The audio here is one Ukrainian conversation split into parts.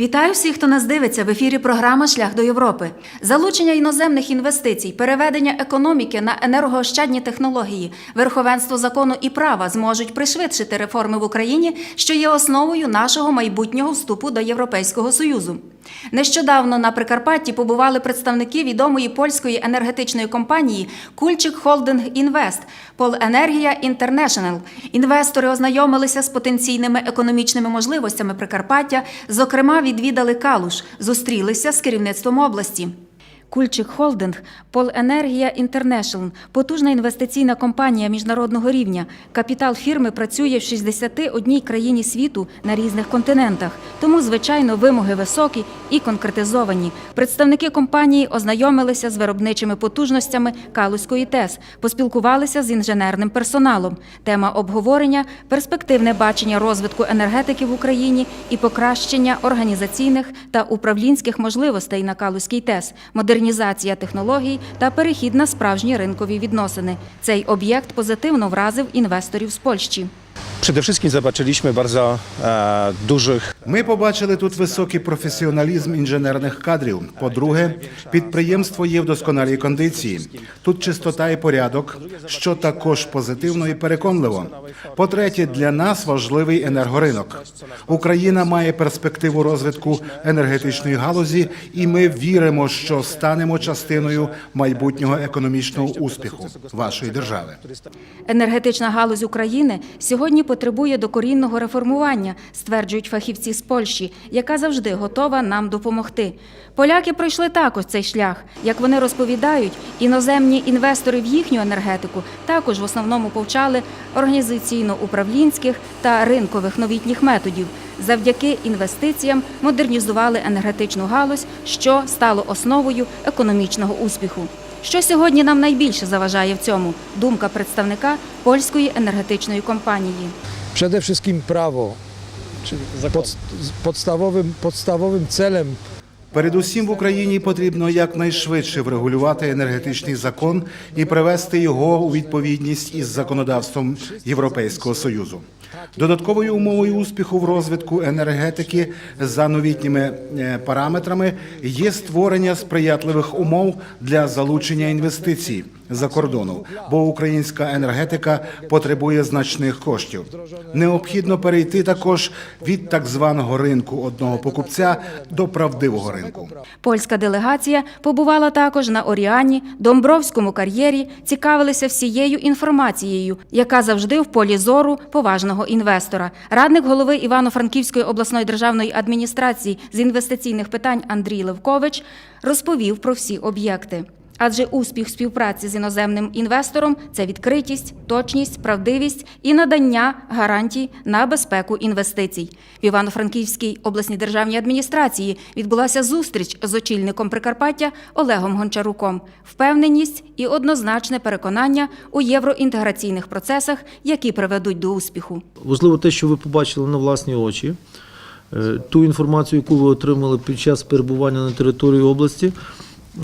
Вітаю всіх, хто нас дивиться в ефірі. Програма Шлях до Європи. Залучення іноземних інвестицій, переведення економіки на енергоощадні технології, верховенство закону і права зможуть пришвидшити реформи в Україні, що є основою нашого майбутнього вступу до Європейського союзу. Нещодавно на Прикарпатті побували представники відомої польської енергетичної компанії Кульчик Холдинг Інвест Поленергія Інтернешнл. Інвестори ознайомилися з потенційними економічними можливостями Прикарпаття. Зокрема, відвідали Калуш, зустрілися з керівництвом області. Кульчик Холдинг Поленергія Інтернешнл потужна інвестиційна компанія міжнародного рівня. Капітал фірми працює в 61 країні світу на різних континентах. Тому, звичайно, вимоги високі і конкретизовані. Представники компанії ознайомилися з виробничими потужностями Калузької ТЕС, поспілкувалися з інженерним персоналом. Тема обговорення перспективне бачення розвитку енергетики в Україні і покращення організаційних та управлінських можливостей на Калузькій ТЕС, модернізація технологій та перехід на справжні ринкові відносини. Цей об'єкт позитивно вразив інвесторів з Польщі. Przede wszystkim zobaczyliśmy bardzo e, dużych Ми побачили тут високий професіоналізм інженерних кадрів. По-друге, підприємство є в досконалій кондиції. Тут чистота і порядок, що також позитивно і переконливо. По-третє, для нас важливий енергоринок. Україна має перспективу розвитку енергетичної галузі, і ми віримо, що станемо частиною майбутнього економічного успіху вашої держави. Енергетична галузь України сьогодні потребує докорінного реформування, стверджують фахівці з Польщі, яка завжди готова нам допомогти. Поляки пройшли також цей шлях. Як вони розповідають, іноземні інвестори в їхню енергетику також в основному повчали організаційно-управлінських та ринкових новітніх методів. Завдяки інвестиціям модернізували енергетичну галузь, що стало основою економічного успіху. Що сьогодні нам найбільше заважає в цьому? Думка представника польської енергетичної компанії. Przede wszystkim prawo. Pod, podstawowym, podstawowym celem Передусім в Україні потрібно якнайшвидше врегулювати енергетичний закон і привести його у відповідність із законодавством Європейського союзу. Додатковою умовою успіху в розвитку енергетики за новітніми е, параметрами є створення сприятливих умов для залучення інвестицій за кордону, бо українська енергетика потребує значних коштів. Необхідно перейти також від так званого ринку одного покупця до правдивого ринку. Польська делегація побувала також на Оріані, Домбровському кар'єрі, цікавилися всією інформацією, яка завжди в полі зору поважного інвестора. Радник голови Івано-Франківської обласної державної адміністрації з інвестиційних питань Андрій Левкович розповів про всі об'єкти. Адже успіх співпраці з іноземним інвестором це відкритість, точність, правдивість і надання гарантій на безпеку інвестицій. В Івано-Франківській обласній державній адміністрації відбулася зустріч з очільником Прикарпаття Олегом Гончаруком. Впевненість і однозначне переконання у євроінтеграційних процесах, які приведуть до успіху. Важливо те, що ви побачили на власні очі, Е, ту інформацію, яку ви отримали під час перебування на території області,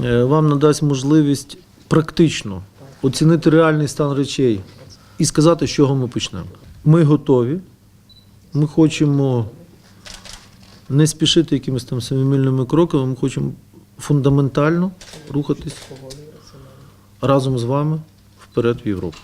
вам надасть можливість практично оцінити реальний стан речей і сказати, з чого ми почнемо. Ми готові, ми хочемо не спішити якимись там самімільними кроками, ми хочемо фундаментально рухатись разом з вами вперед в Європу.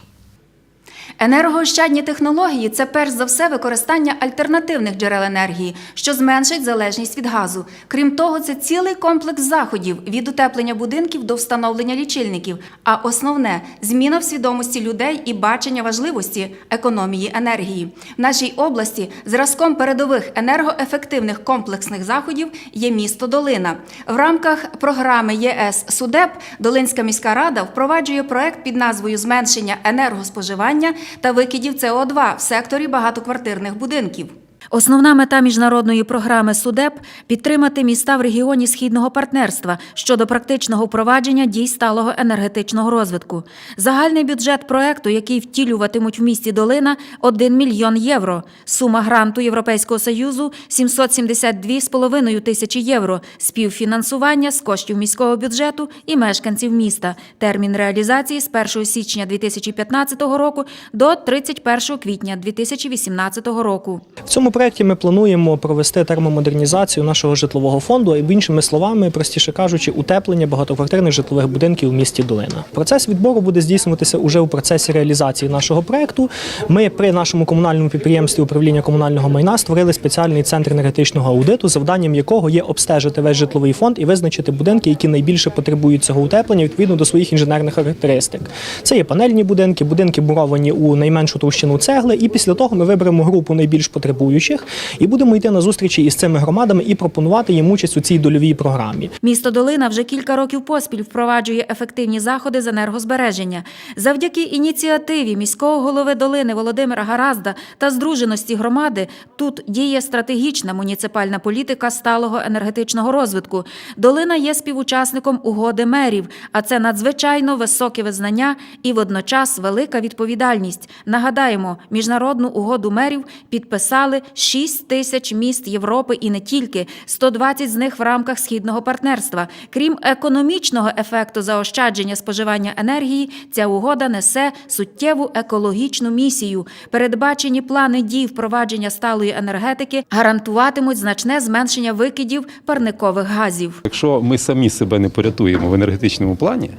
Енергоощадні технології це перш за все використання альтернативних джерел енергії, що зменшить залежність від газу. Крім того, це цілий комплекс заходів від утеплення будинків до встановлення лічильників. А основне зміна в свідомості людей і бачення важливості економії енергії. В нашій області зразком передових енергоефективних комплексних заходів є місто Долина. В рамках програми ЄС Судеп Долинська міська рада впроваджує проект під назвою Зменшення енергоспоживання та викидів СО2 в секторі багатоквартирних будинків. Основна мета міжнародної програми СУДЕП підтримати міста в регіоні східного партнерства щодо практичного впровадження дій сталого енергетичного розвитку. Загальний бюджет проекту, який втілюватимуть в місті Долина, 1 мільйон євро. Сума гранту Європейського союзу 772,5 тисячі євро. Співфінансування з коштів міського бюджету і мешканців міста. Термін реалізації з 1 січня 2015 року до 31 квітня 2018 року. В цьому проєкті ми плануємо провести термомодернізацію нашого житлового фонду, і іншими словами, простіше кажучи, утеплення багатоквартирних житлових будинків у місті Долина. Процес відбору буде здійснюватися уже у процесі реалізації нашого проєкту. Ми при нашому комунальному підприємстві управління комунального майна створили спеціальний центр енергетичного аудиту, завданням якого є обстежити весь житловий фонд і визначити будинки, які найбільше потребують цього утеплення відповідно до своїх інженерних характеристик. Це є панельні будинки, будинки буровані у найменшу товщину цегли. І після того ми виберемо групу найбільш потребуючих і будемо йти на зустрічі із цими громадами і пропонувати їм участь у цій дольовій програмі. Місто Долина вже кілька років поспіль впроваджує ефективні заходи з енергозбереження. Завдяки ініціативі міського голови Долини Володимира Гаразда та здруженості громади тут діє стратегічна муніципальна політика сталого енергетичного розвитку. Долина є співучасником угоди мерів, а це надзвичайно високе визнання і водночас велика відповідальність. Нагадаємо, міжнародну угоду мерів підписали 6 тисяч міст Європи і не тільки 120 з них в рамках східного партнерства. Крім економічного ефекту заощадження споживання енергії, ця угода несе суттєву екологічну місію. Передбачені плани дій впровадження сталої енергетики гарантуватимуть значне зменшення викидів парникових газів. Якщо ми самі себе не порятуємо в енергетичному плані,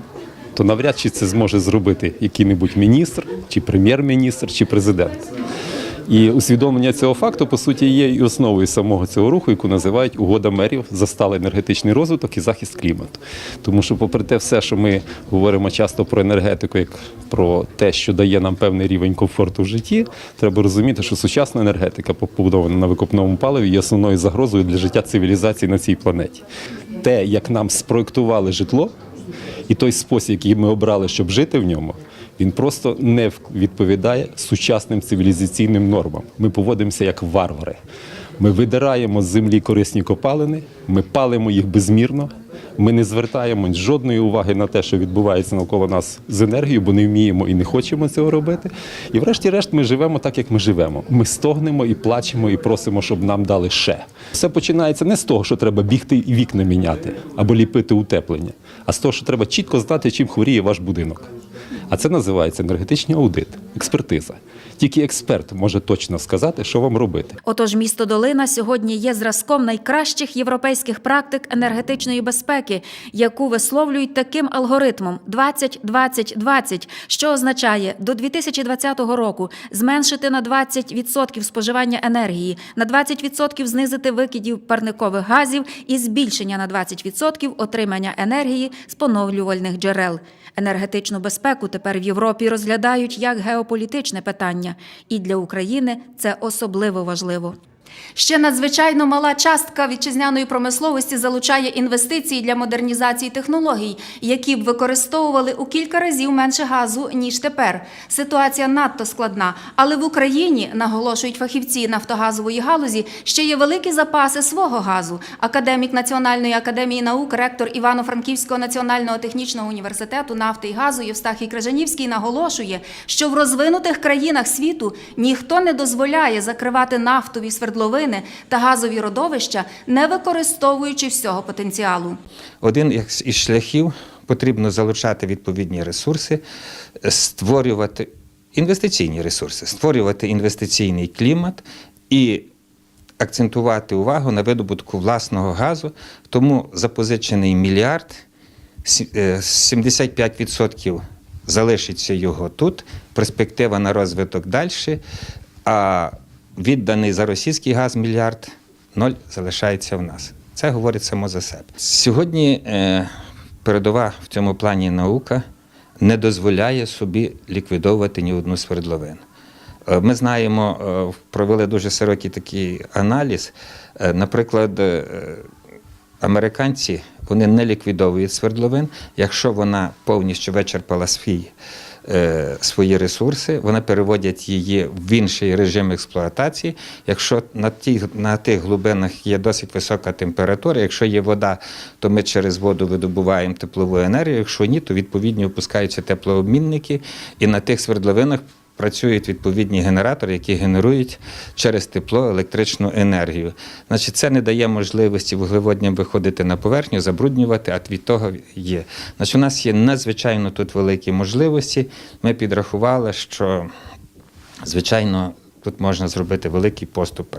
то навряд чи це зможе зробити який-небудь міністр, чи прем'єр-міністр, чи президент. І усвідомлення цього факту, по суті, є і основою самого цього руху, яку називають угода мерів за сталий енергетичний розвиток і захист клімату. Тому що, попри те, все, що ми говоримо часто про енергетику, як про те, що дає нам певний рівень комфорту в житті, треба розуміти, що сучасна енергетика, побудована на викопному паливі, є основною загрозою для життя цивілізації на цій планеті. Те, як нам спроектували житло, і той спосіб, який ми обрали, щоб жити в ньому, він просто не відповідає сучасним цивілізаційним нормам. Ми поводимося як варвари. Ми видираємо з землі корисні копалини, ми палимо їх безмірно. Ми не звертаємо жодної уваги на те, що відбувається навколо нас з енергією, бо не вміємо і не хочемо цього робити. І врешті-решт ми живемо так, як ми живемо. Ми стогнемо і плачемо, і просимо, щоб нам дали ще. Все починається не з того, що треба бігти і вікна міняти або ліпити утеплення, а з того, що треба чітко знати, чим хворіє ваш будинок. А це називається енергетичний аудит, експертиза. Тільки експерт може точно сказати, що вам робити. Отож, місто Долина сьогодні є зразком найкращих європейських практик енергетичної безпеки, яку висловлюють таким алгоритмом 20-20-20, що означає до 2020 року зменшити на 20% споживання енергії, на 20% знизити викидів парникових газів і збільшення на 20% отримання енергії з поновлювальних джерел. Енергетичну безпеку тепер в Європі розглядають як геополітичне питання, і для України це особливо важливо. Ще надзвичайно мала частка вітчизняної промисловості залучає інвестиції для модернізації технологій, які б використовували у кілька разів менше газу ніж тепер. Ситуація надто складна, але в Україні наголошують фахівці нафтогазової галузі, ще є великі запаси свого газу. Академік Національної академії наук, ректор Івано-Франківського національного технічного університету нафти і газу Євстахій Крижанівський наголошує, що в розвинутих країнах світу ніхто не дозволяє закривати нафтові свердловини та газові родовища, не використовуючи всього потенціалу. Один із шляхів потрібно залучати відповідні ресурси, створювати інвестиційні ресурси, створювати інвестиційний клімат і акцентувати увагу на видобутку власного газу. Тому запозичений мільярд е, 75% залишиться його тут, перспектива на розвиток далі, а відданий за російський газ мільярд ноль залишається в нас. Це говорить само за себе. Сьогодні е, передова в цьому плані наука не дозволяє собі ліквідовувати ні одну свердловину. Е, Ми знаємо, е, провели дуже широкий такий аналіз. Наприклад, американці вони не ліквідовують свердловин, якщо вона повністю вичерпала свій, свої ресурси, вони переводять її в інший режим експлуатації. Якщо на, ті, на тих глибинах є досить висока температура, якщо є вода, то ми через воду видобуваємо теплову енергію. Якщо ні, то відповідно опускаються теплообмінники, і на тих свердловинах працюють відповідні генератори, які генерують через тепло електричну енергію. Значить, це не дає можливості вуглеводням виходити на поверхню, забруднювати, а від того є. Значить, у нас є надзвичайно тут великі можливості. Ми підрахували, що звичайно тут можна зробити великий поступ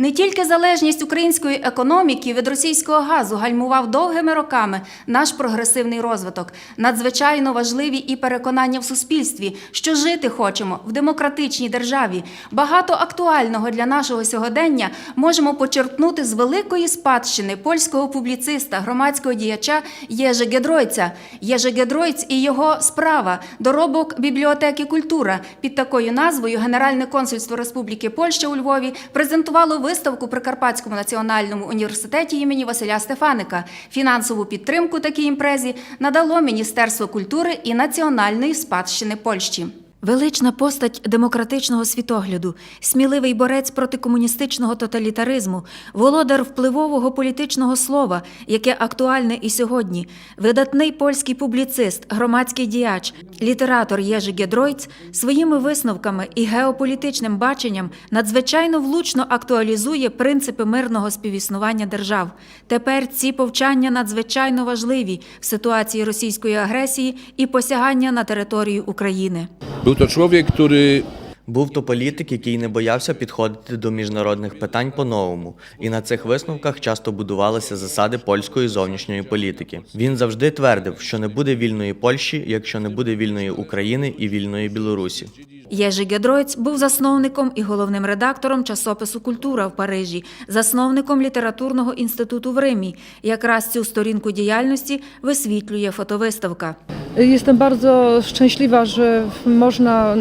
Не тільки залежність української економіки від російського газу гальмував довгими роками наш прогресивний розвиток. Надзвичайно важливі і переконання в суспільстві, що жити хочемо в демократичній державі. Багато актуального для нашого сьогодення можемо почерпнути з великої спадщини польського публіциста, громадського діяча Єжи Гедройця. Єжи Гедройць і його справа доробок бібліотеки культура під такою назвою Генеральне консульство Республіки Польща у Львові презентувало виставку при Карпатському національному університеті імені Василя Стефаника. Фінансову підтримку такій імпрезі надало Міністерство культури і національної спадщини Польщі. Велична постать демократичного світогляду, сміливий борець проти комуністичного тоталітаризму, володар впливового політичного слова, яке актуальне і сьогодні, видатний польський публіцист, громадський діяч, літератор Єжи Гедройц своїми висновками і геополітичним баченням надзвичайно влучно актуалізує принципи мирного співіснування держав. Тепер ці повчання надзвичайно важливі в ситуації російської агресії і посягання на територію України. Był to człowiek, który Був то політик, який не боявся підходити до міжнародних питань по-новому, і на цих висновках часто будувалися засади польської зовнішньої політики. Він завжди твердив, що не буде вільної Польщі, якщо не буде вільної України і вільної Білорусі. Єжи Гедройць був засновником і головним редактором часопису Культура в Парижі, засновником літературного інституту в Римі. Якраз цю сторінку діяльності висвітлює фотовиставка. Jestem bardzo szczęśliwa, że można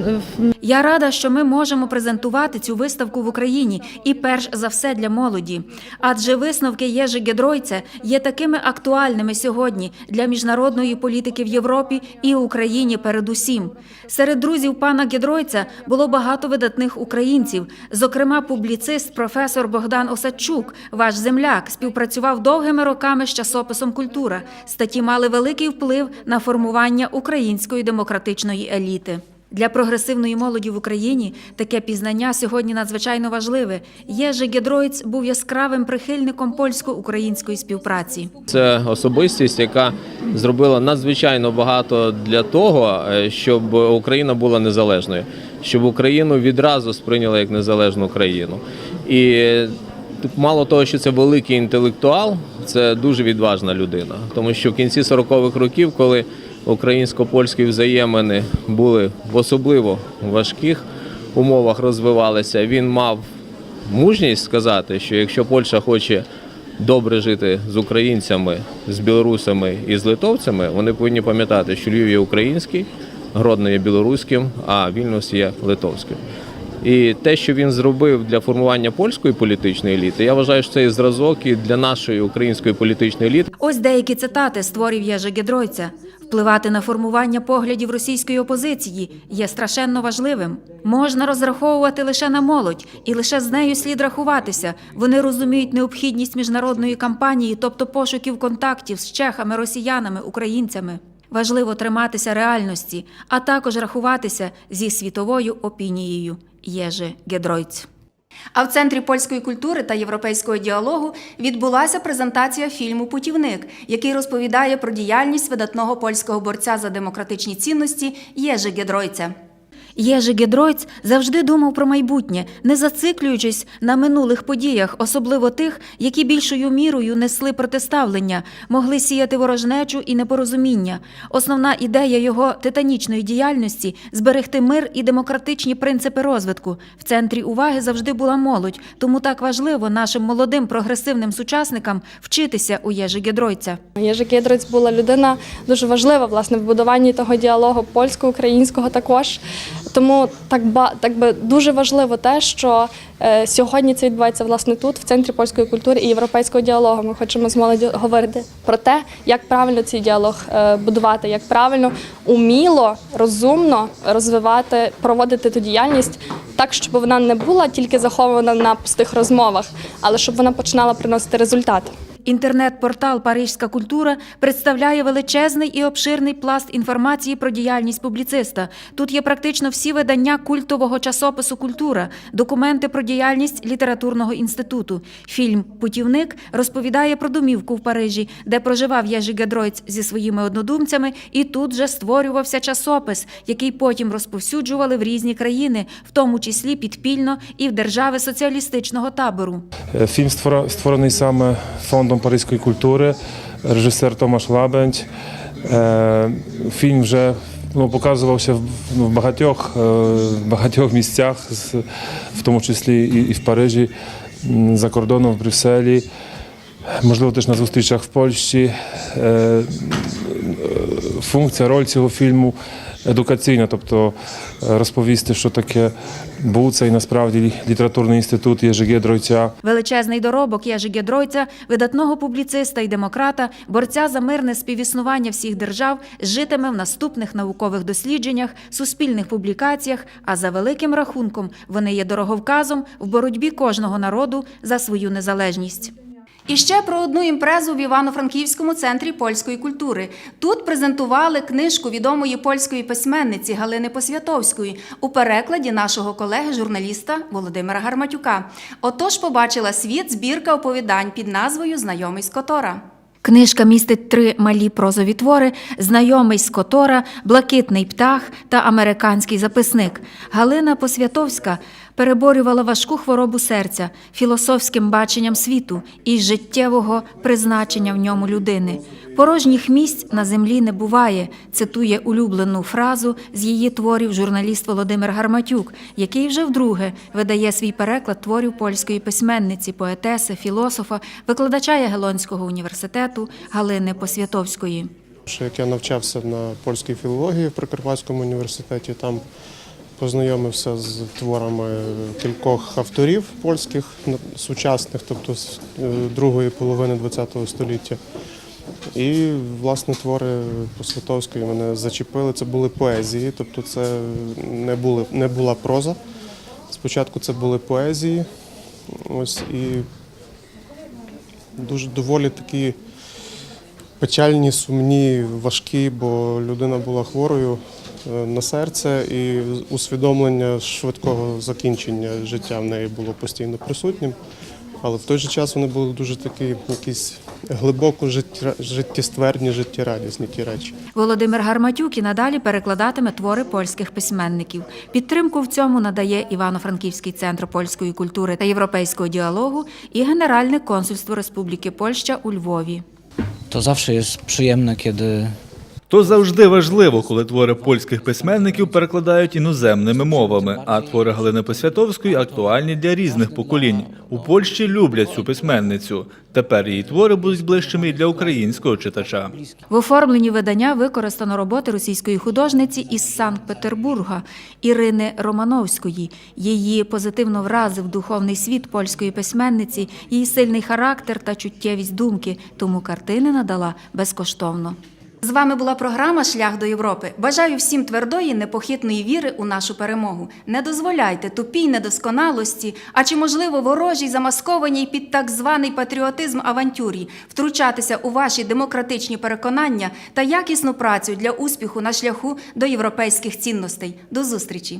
Я рада, що ми можемо презентувати цю виставку в Україні і перш за все для молоді. Адже висновки Єжи Гедройця є такими актуальними сьогодні для міжнародної політики в Європі і Україні передусім. Серед друзів пана Гедройця було багато видатних українців. Зокрема, публіцист професор Богдан Осадчук, ваш земляк, співпрацював довгими роками з часописом Культура. Статті мали великий вплив на формування української демократичної еліти. Для прогресивної молоді в Україні таке пізнання сьогодні надзвичайно важливе. Єжи Гедройц був яскравим прихильником польсько-української співпраці. Це особистість, яка зробила надзвичайно багато для того, е, щоб Україна була незалежною, щоб Україну відразу сприйняли як незалежну країну. І мало того, що це великий інтелектуал, це дуже відважна людина, тому що в кінці 40-х років, коли українсько-польські взаємини були в особливо важких умовах розвивалися, він мав мужність сказати, що якщо Польща хоче добре жити з українцями, з білорусами і з литовцями, вони повинні пам'ятати, що Львів є український, Гродно є білоруським, а Вільнюс є литовським. І те, що він зробив для формування польської політичної еліти, я вважаю, що це і зразок і для нашої української політичної еліти. Ось деякі цитати з творів Єжи Гедройця. Впливати на формування поглядів російської опозиції є страшенно важливим. Можна розраховувати лише на молодь, і лише з нею слід рахуватися. Вони розуміють необхідність міжнародної кампанії, тобто пошуків контактів з чехами, росіянами, українцями. Важливо триматися реальності, а також рахуватися зі світовою опінією. Єжи Гедройць. А в центрі польської культури та європейського діалогу відбулася презентація фільму Путівник, який розповідає про діяльність видатного польського борця за демократичні цінності Єжи Гедройця. Єжи Гедройц завжди думав про майбутнє, не зациклюючись на минулих подіях, особливо тих, які більшою мірою несли протиставлення, могли сіяти ворожнечу і непорозуміння. Основна ідея його титанічної діяльності зберегти мир і демократичні принципи розвитку. В центрі уваги завжди була молодь, тому так важливо нашим молодим прогресивним сучасникам вчитися у Єжи Гедройця. Єжи Гедриць була людина дуже важлива власне в будуванні того діалогу польсько-українського також. Тому так ба так би дуже важливо те, що е, сьогодні це відбувається власне тут, в центрі польської культури і європейського діалогу. Ми хочемо з молоді говорити про те, як правильно цей діалог е, будувати, як правильно уміло, розумно розвивати, проводити ту діяльність так, щоб вона не була тільки захована на пустих розмовах, але щоб вона починала приносити результат. Інтернет-портал Парижська культура представляє величезний і обширний пласт інформації про діяльність публіциста. Тут є практично всі видання культового часопису Культура, документи про діяльність літературного інституту. Фільм Путівник розповідає про домівку в Парижі, де проживав Єжи Гедройц зі своїми однодумцями, і тут же створювався часопис, який потім розповсюджували в різні країни, в тому числі підпільно і в держави соціалістичного табору. Е, Фільм створений саме фондом паризької культури, режисер Томаш Лабендь. Е, Фільм вже ну, показувався в ну, багатьох, е, багатьох місцях, в тому числі і, в Парижі, за кордоном в Брюсселі, можливо, теж на зустрічах в Польщі. Е, Функція, роль цього фільму едукаційна, тобто е, розповісти, що таке був цей насправді літературний інститут Єжиге Дройця. Величезний доробок Єжи Гедройця, видатного публіциста і демократа, борця за мирне співіснування всіх держав, житиме в наступних наукових дослідженнях, суспільних публікаціях, а за великим рахунком вони є дороговказом в боротьбі кожного народу за свою незалежність. І ще про одну імпрезу в Івано-Франківському центрі польської культури. Тут презентували книжку відомої польської письменниці Галини Посвятовської у перекладі нашого колеги-журналіста Володимира Гарматюка. Отож побачила світ збірка оповідань під назвою Знайомий з Котора. Книжка містить три малі прозові твори: Знайомий з Котора, Блакитний птах та американський записник. Галина Посвятовська переборювала важку хворобу серця, філософським баченням світу і життєвого призначення в ньому людини. Порожніх місць на землі не буває, цитує улюблену фразу з її творів журналіст Володимир Гарматюк, який вже вдруге видає свій переклад творів польської письменниці, поетеси, філософа, викладача Ягелонського університету Галини Посвятовської. Як я навчався на польській філології в Прикарпатському університеті, там познайомився з творами кількох авторів польських сучасних, тобто з е, другої половини ХХ століття. І власне твори Посвятовської мене зачепили. Це були поезії, тобто це не, були, не була проза. Спочатку це були поезії. Ось і дуже доволі такі печальні, сумні, важкі, бо людина була хворою на серце, і усвідомлення швидкого закінчення життя в неї було постійно присутнім. Але в той же час вони були дуже такі якісь глибоко життєстверні, життєрадісні ті речі. Володимир Гарматюк і надалі перекладатиме твори польських письменників. Підтримку в цьому надає Івано-Франківський центр польської культури та європейського діалогу і Генеральне консульство Республіки Польща у Львові. To zawsze jest przyjemne, kiedy То завжди важливо, коли твори польських письменників перекладають іноземними мовами, а твори Галини Посвятовської актуальні для різних поколінь. У Польщі люблять цю письменницю. Тепер її твори будуть ближчими і для українського читача. В оформленні видання використано роботи російської художниці із Санкт-Петербурга Ірини Романовської. Її позитивно вразив духовний світ польської письменниці, її сильний характер та чуттєвість думки, тому картини надала безкоштовно. З вами була програма Шлях до Європи. Бажаю всім твердої, непохитної віри у нашу перемогу. Не дозволяйте тупій недосконалості, а чи можливо ворожій замаскованій під так званий патріотизм авантюрі, втручатися у ваші демократичні переконання та якісну працю для успіху на шляху до європейських цінностей. До зустрічі!